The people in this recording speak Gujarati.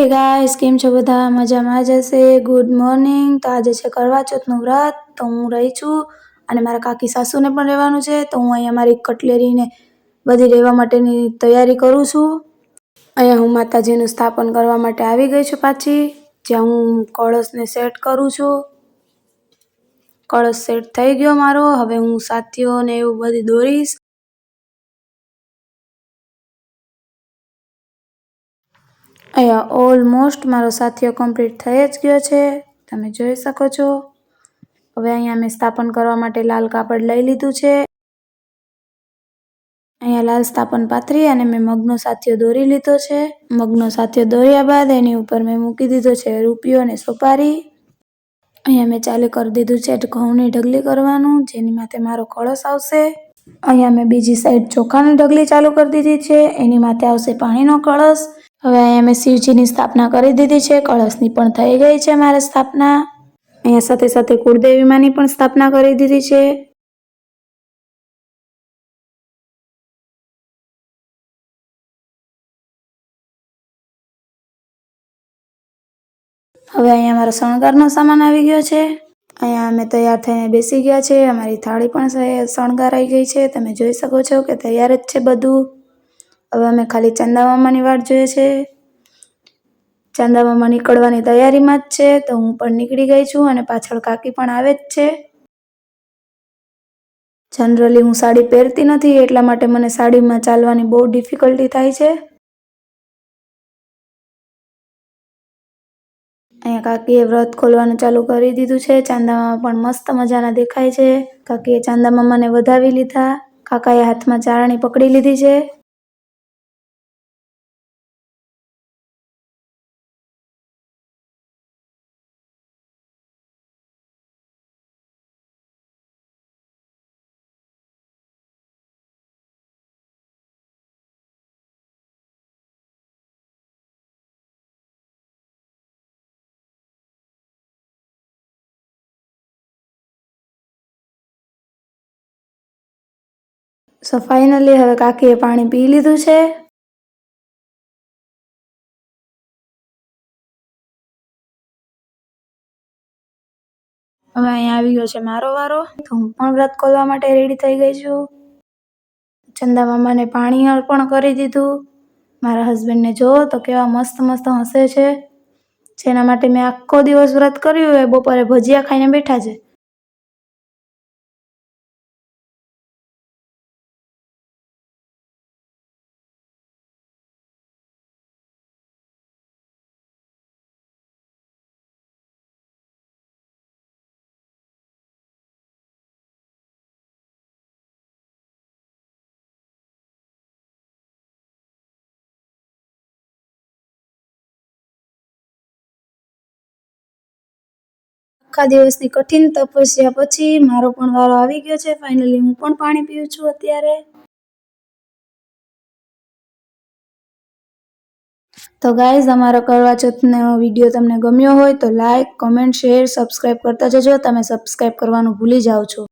હે ગાઈસ કેમ છો બધા? મજામાં જ હશે? ગુડ મોર્નિંગ તો આજે છે કરવા ચોથનું વ્રત. તો હું રહી છું અને મારા કાકી સાસુને પણ રહેવાનું છે. તો હું અહીંયા મારી કટલેરીને બધી રહેવા માટેની તૈયારી કરું છું. અહીંયા હું માતાજીનું સ્થાપન કરવા માટે આવી ગઈ છું પાછી, જ્યાં હું કળશને સેટ કરું છું. કળશ સેટ થઈ ગયો મારો. હવે હું સાથીઓને એવું બધી દોરીશ. અહીંયા ઓલમોસ્ટ મારો સાથીઓ કમ્પ્લીટ થઈ જ ગયો છે. તમે જોઈ શકો છો. હવે અહીંયા મેં સ્થાપન કરવા માટે લાલ કાપડ લઈ લીધું છે. અહીંયા લાલ સ્થાપન પાથરી અને મેં મગનો સાથીઓ દોરી લીધો છે. મગનો સાથીઓ દોર્યા બાદ એની ઉપર મેં મૂકી દીધો છે રૂપિયો અને સોપારી. અહીંયા મેં ચાલુ કરી દીધું છે ઘઉંની ઢગલી કરવાનું, જેની માથે મારો કળશ આવશે. અહીંયા મેં બીજી સાઈડ ચોખાની ઢગલી ચાલુ કરી દીધી છે. એની માથે આવશે પાણીનો કળશ. હવે અહીંયા મેં શિવજીની સ્થાપના કરી દીધી છે, કળશની પણ થઈ ગઈ છે મારે સ્થાપના. અહીંયા સાથે સાથે કુળદેવીમાંની પણ સ્થાપના કરી દીધી છે. હવે અહીંયા મારો શણગારનો સામાન આવી ગયો છે. અહીંયા અમે તૈયાર થઈને બેસી ગયા છે, અમારી થાળી પણ શણગારાઈ ગઈ છે, તમે જોઈ શકો છો કે તૈયાર જ છે બધું. હવે અમે ખાલી ચંદા મામાની વાટ જોઈએ છે. ચંદા મામા નીકળવાની તૈયારીમાં જ છે, તો હું પણ નીકળી ગઈ છું અને પાછળ કાકી પણ આવે જ છે. જનરલી હું સાડી પહેરતી નથી, એટલા માટે મને સાડીમાં ચાલવાની બહુ ડિફિકલ્ટી થાય છે. અહીંયા કાકીએ વ્રત ખોલવાનું ચાલુ કરી દીધું છે ચાંદામાં પણ મસ્ત મજાના દેખાય છે. કાકીએ ચાંદા મામાને વધાવી લીધા, કાકાએ હાથમાં ચારણી પકડી લીધી છે. સો ફાઇનલી હવે કાકીએ પાણી પી લીધું છે. હવે અહીંયા આવી ગયો છે મારો વારો. તો હું પણ વ્રત ખોલવા માટે રેડી થઈ ગઈ છું. ચંદા મામાને પાણી અર્પણ કરી દીધું. મારા હસબન્ડને જો તો કેવા મસ્ત મસ્ત હસે છે. જેના માટે મેં આખો દિવસ વ્રત કર્યું, એ બપોરે ભજીયા ખાઈને બેઠા છે. આખા દિવસની કઠિન તપસ્યા પછી મારો પણ વારો આવી ગયો છે. ફાઇનલી હું પણ પાણી પીઉં છું અત્યારે. તો ગાઈઝ અમારો કરવા ચોથનો વીડિયો તમને ગમ્યો હોય તો લાઇક કમેન્ટ શેર સબસ્ક્રાઈબ કરતા જજો. તમે સબસ્ક્રાઈબ કરવાનું ભૂલી જાઓ છો.